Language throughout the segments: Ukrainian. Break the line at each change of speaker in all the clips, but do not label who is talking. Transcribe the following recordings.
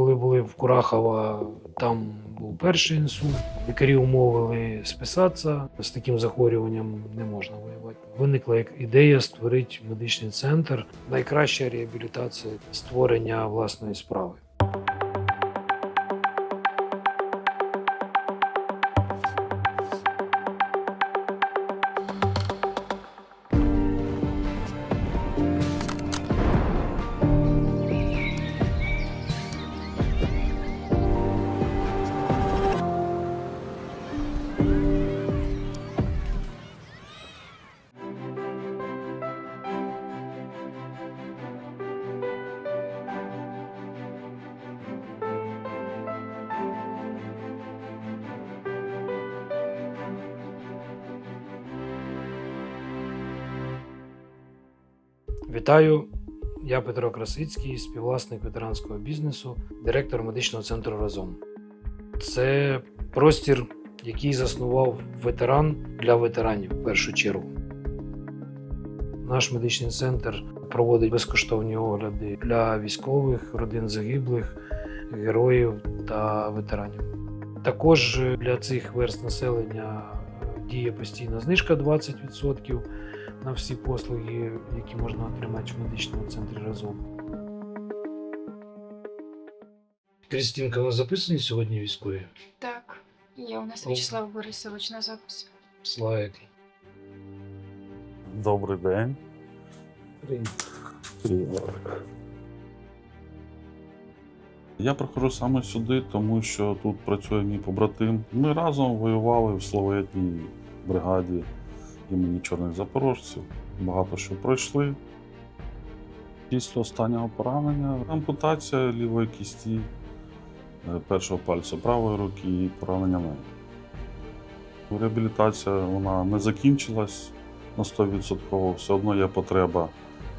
Коли були в Курахова, там був перший інсульт. Лікарі умовили списатися. З таким захворюванням не можна воювати. Виникла як ідея створити медичний центр. Найкраща реабілітація створення власної справи. Вітаю! Я Петро Красицький, співвласник ветеранського бізнесу, директор медичного центру Разом. Це простір, який заснував ветеран для ветеранів в першу чергу. Наш медичний центр проводить безкоштовні огляди для військових, родин загиблих, героїв та ветеранів. Також для цих верст населення діє постійна знижка 20% на всі послуги, які можна отримати в медичному центрі разом. Крістінка, у нас записані сьогодні військові?
Так, є у нас Вячеслав Борисович на записі.
Слава який.
Добрий день. Я приходжу саме сюди, тому що тут працює мій побратим. Ми разом воювали в славетній бригаді імені Чорних Запорожців. Багато що пройшли. Після останнього поранення ампутація лівої кісті, е, першого пальця правої руки і поранення ноги. Реабілітація вона не закінчилась на 100%. Все одно є потреба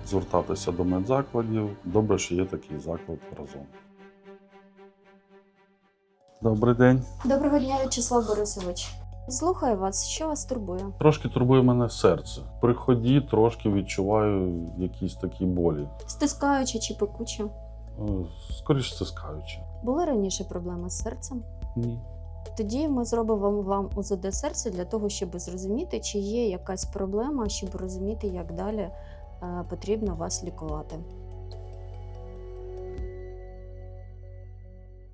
звертатися до медзакладів. Добре, що є такий заклад разом. Добрий день.
Доброго дня, Вячеслав Борисович. Слухаю вас, що вас турбує?
Трошки турбує мене серце. При ході трошки відчуваю якісь такі болі.
Стискаючи чи пекуче?
Скоріше стискаючи.
Були раніше проблеми з серцем?
Ні.
Тоді ми зробимо вам УЗД серця для того, щоб зрозуміти, чи є якась проблема, щоб розуміти, як далі е, потрібно вас лікувати.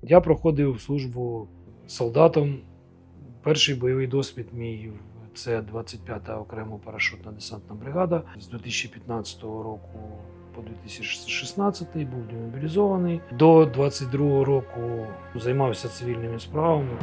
Я проходив службу солдатом. Перший бойовий досвід мій це 25-та окрема парашутна десантна бригада. З 2015 року по 2016 був демобілізований. До 22 року займався цивільними справами.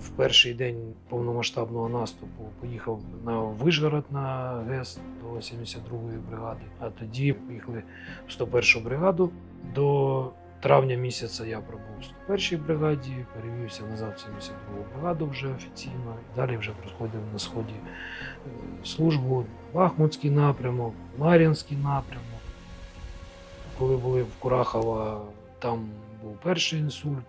В перший день повномасштабного наступу поїхав на Вишгород на ГЕС до 72-ї бригади, а тоді поїхали в 101 бригаду. До травня місяця я пробув в 101-й бригаді, перевівся назад в 72-гу бригаду вже офіційно. Далі вже проходив на сході е, службу, Бахмутський напрямок, Мар'їнський напрямок. Коли були в Курахова, там був перший інсульт.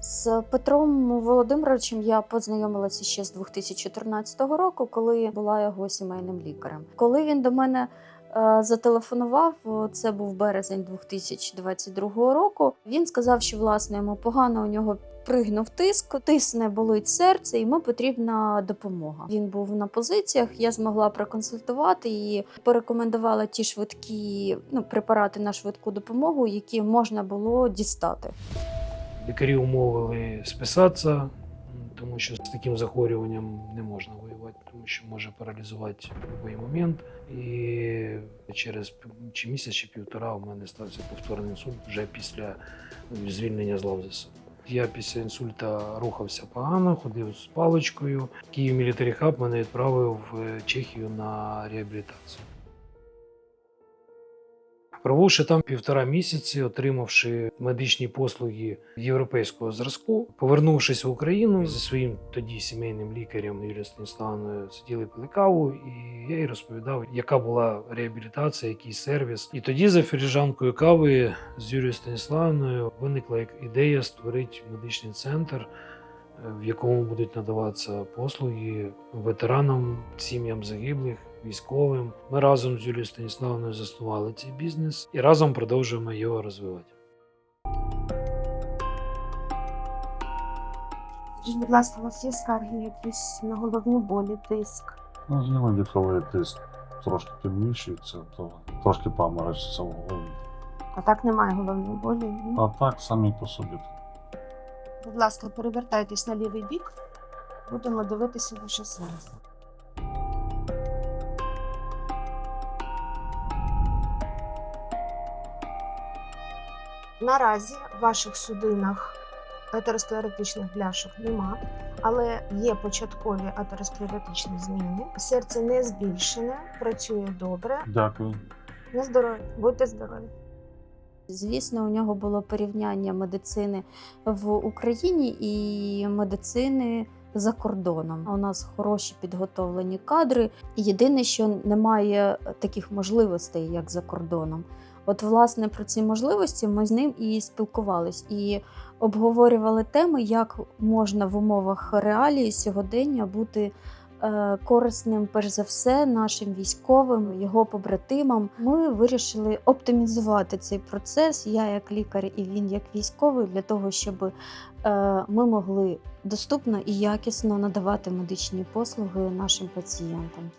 З Петром Володимировичем я познайомилася ще з 2014 року, коли була його сімейним лікарем. Коли він до мене зателефонував, це був березень 2022 року. Він сказав, що власне йому погано у нього. Пригнув тиск, тисне болить серце, йому потрібна допомога. Він був на позиціях. Я змогла проконсультувати і порекомендувала ті швидкі ну, препарати на швидку допомогу, які можна було дістати.
Лікарі умовили списатися, тому що з таким захворюванням не можна воювати, тому що може паралізувати будь-який момент. І через чи місяць, чи півтора у мене стався повторний інсульт вже після звільнення з лав. Я після інсульта рухався погано, ходив з паличкою. Київ Мілітарі Хаб мене відправив в Чехію на реабілітацію. Пробувши там півтора місяці, отримавши медичні послуги європейського зразку, повернувшись в Україну зі своїм тоді сімейним лікарем Юлією Станіславною, сиділи пили каву, і я їй розповідав, яка була реабілітація, який сервіс. І тоді за філіжанкою кави з Юлією Станіславною виникла як ідея створити медичний центр. е, В якому будуть надаватися послуги ветеранам, сім'ям загиблих, військовим. Ми разом з Юлією Станіславною заснували цей бізнес і разом продовжуємо його розвивати.
Скажіть, будь ласка, у вас є скарги якісь на головні болі, тиск?
Ну, іноді, коли тиск трошки підвищується, то трошки паморочиться в голові.
А так немає головної болі. ні?
А так самі по собі.
Будь ласка, перевертайтесь на лівий бік. Будемо дивитися ваше серце. Наразі в ваших судинах атеросклеротичних бляшок нема, але є початкові атеросклеротичні зміни. Серце не збільшене, працює добре.
Дякую.
На здоров'я, будьте здорові.
Звісно, у нього було порівняння медицини в Україні і медицини за кордоном. У нас хороші підготовлені кадри. Єдине, що немає таких можливостей, як за кордоном. От, власне, про ці можливості ми з ним і спілкувались, і обговорювали теми, як можна в умовах реалії сьогодення бути е, корисним, перш за все, нашим військовим, його побратимам. Ми вирішили оптимізувати цей процес. Я як лікар і він як військовий, для того, щоб е, ми могли доступно і якісно надавати медичні послуги нашим пацієнтам.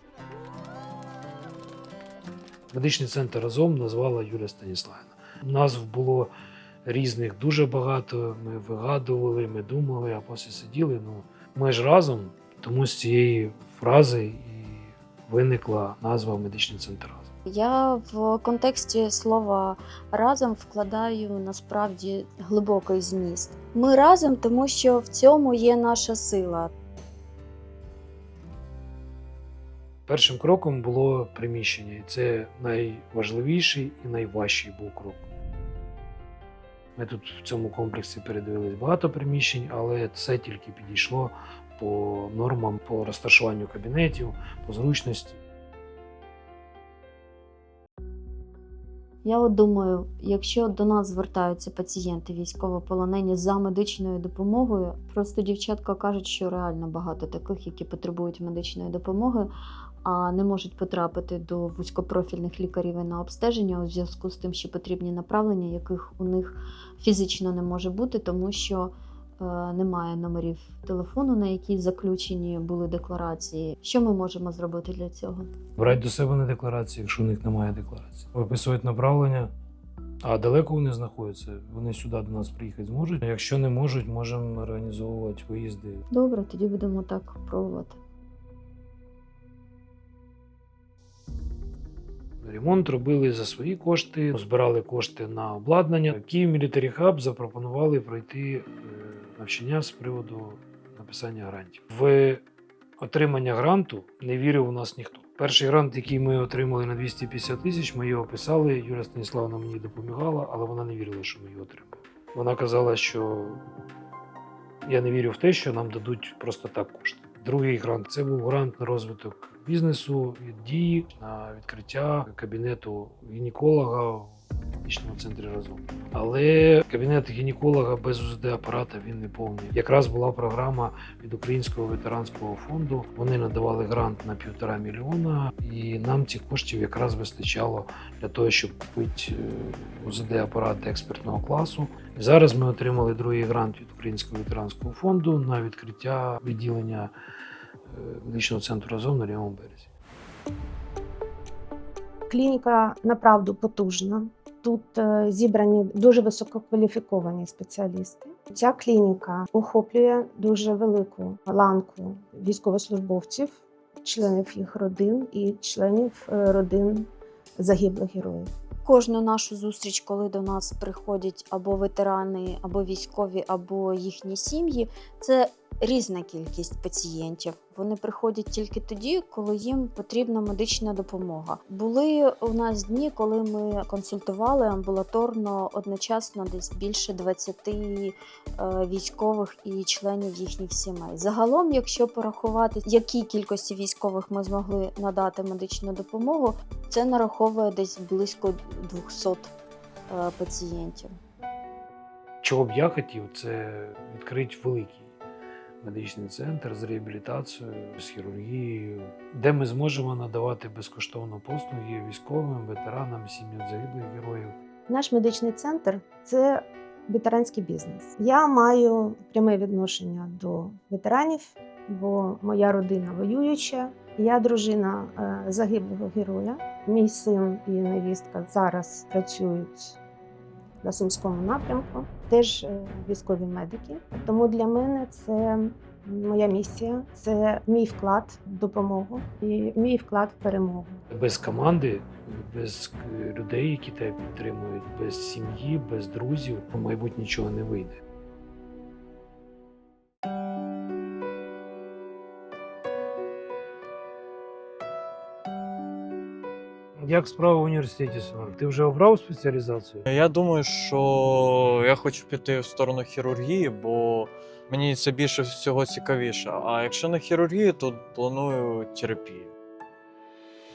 Медичний центр разом назвала Юлія Станіславівна. Назв було різних дуже багато. Ми вигадували, ми думали, а після сиділи. Ну, ми ж разом, тому з цієї фрази і виникла назва Медичний центр разом.
Я в контексті слова разом вкладаю насправді глибокий зміст. Ми разом, тому що в цьому є наша сила.
Першим кроком було приміщення, і це найважливіший і найважчий був крок. Ми тут в цьому комплексі передивились багато приміщень, але це тільки підійшло по нормам, по розташуванню кабінетів, по зручності.
Я от думаю, якщо до нас звертаються пацієнти військовополонені за медичною допомогою, просто дівчатка кажуть, що реально багато таких, які потребують медичної допомоги, не можуть потрапити до вузькопрофільних лікарів і на обстеження у зв'язку з тим, що потрібні направлення, яких у них фізично не може бути, тому що е, немає номерів телефону, на які заключені були декларації. Що ми можемо зробити для цього?
Брати до себе на декларації, якщо у них немає декларації. Виписують направлення. А далеко вони знаходяться, вони сюди до нас приїхати зможуть. Якщо не можуть, можемо організовувати виїзди.
Добре, тоді будемо так пробувати.
Ремонт робили за свої кошти, збирали кошти на обладнання. Київ Military Hub запропонували пройти е, навчання з приводу написання грантів. В отримання гранту не вірив у нас ніхто. Перший грант, який ми отримали на 250 тисяч, ми його писали. Юля Станіславна мені допомагала, але вона не вірила, що ми його отримаємо. Вона казала, що я не вірю в те, що нам дадуть просто так кошти. Другий грант це був грант на розвиток бізнесу від дії на відкриття кабінету гінеколога в медичному центрі разом. Але кабінет гінеколога без УЗД апарата він не повний. Якраз була програма від Українського ветеранського фонду. Вони надавали грант на півтора мільйона, і нам цих коштів якраз вистачало для того, щоб купити е, УЗД апарат експертного класу. Зараз ми отримали другий грант від Українського ветеранського фонду на відкриття відділення медичного центру разом на лівому березі.
Клініка направду потужна. Тут е, зібрані дуже висококваліфіковані спеціалісти. Ця клініка охоплює дуже велику ланку військовослужбовців, членів їх родин і членів е, родин загиблих героїв.
Кожну нашу зустріч, коли до нас приходять або ветерани, або військові, або їхні сім'ї, це різна кількість пацієнтів. Вони приходять тільки тоді, коли їм потрібна медична допомога. Були у нас дні, коли ми консультували амбулаторно одночасно десь більше 20 е, військових і членів їхніх сімей. Загалом, якщо порахувати, якій кількості військових ми змогли надати медичну допомогу, це нараховує десь близько 200 е, пацієнтів.
Чого б я хотів, це відкрити великий медичний центр з реабілітацією, з хірургією, де ми зможемо надавати безкоштовно послуги військовим, ветеранам, сім'ям загиблих героїв.
Наш медичний центр це ветеранський бізнес. Я маю пряме відношення до ветеранів, бо моя родина воююча. Я дружина е, загиблого героя. Мій син і невістка зараз працюють на сумському напрямку, теж е, військові медики. Тому для мене це моя місія, це мій вклад в допомогу і мій вклад в перемогу.
Без команди, без е, людей, які тебе підтримують, без сім'ї, без друзів, майбутнє нічого не вийде. Як справа в університеті, Семен? Ти вже обрав спеціалізацію?
Я думаю, що я хочу піти в сторону хірургії, бо мені це більше всього цікавіше. А якщо не хірургію, то планую терапію.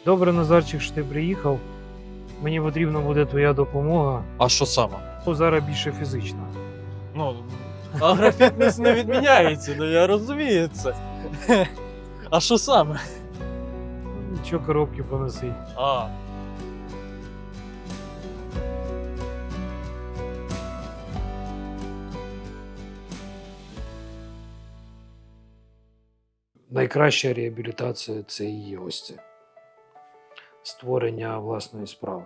Добре, Назарчик, що ти приїхав. Мені потрібна буде твоя допомога.
А що саме?
Ну, зараз більше фізична.
Ну, агрофітнес не відміняється, ну я розумію це. А що саме?
Нічого коробки поносить.
А,
Найкраща реабілітація це і є ось це. Створення власної справи.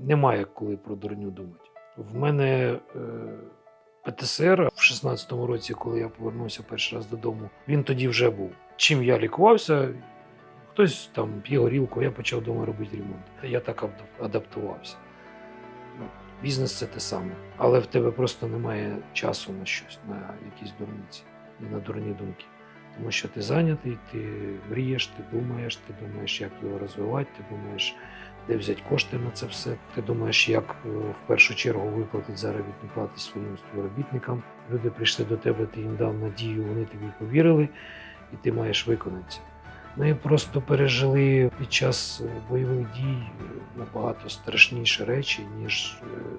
Немає коли про дурню думати. В мене е, ПТСР в 16-му році, коли я повернувся перший раз додому, він тоді вже був. Чим я лікувався, хтось там п'є горілку, я почав вдома робити ремонт. Я так адаптувався. Бізнес це те саме. Але в тебе просто немає часу на щось, на якісь дурниці і на дурні думки. Тому що ти зайнятий, ти мрієш, ти думаєш, ти думаєш, як його розвивати, ти думаєш, де взяти кошти на це все. Ти думаєш, як е, в першу чергу виплатити заробітну плату своїм співробітникам. Люди прийшли до тебе, ти їм дав надію, вони тобі повірили, і ти маєш виконати це. Ми просто пережили під час е, бойових дій е, набагато страшніші речі, ніж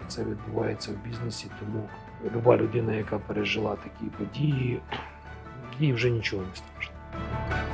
це відбувається в бізнесі. Тому люба людина, яка пережила такі події, И уже ничего не страшно.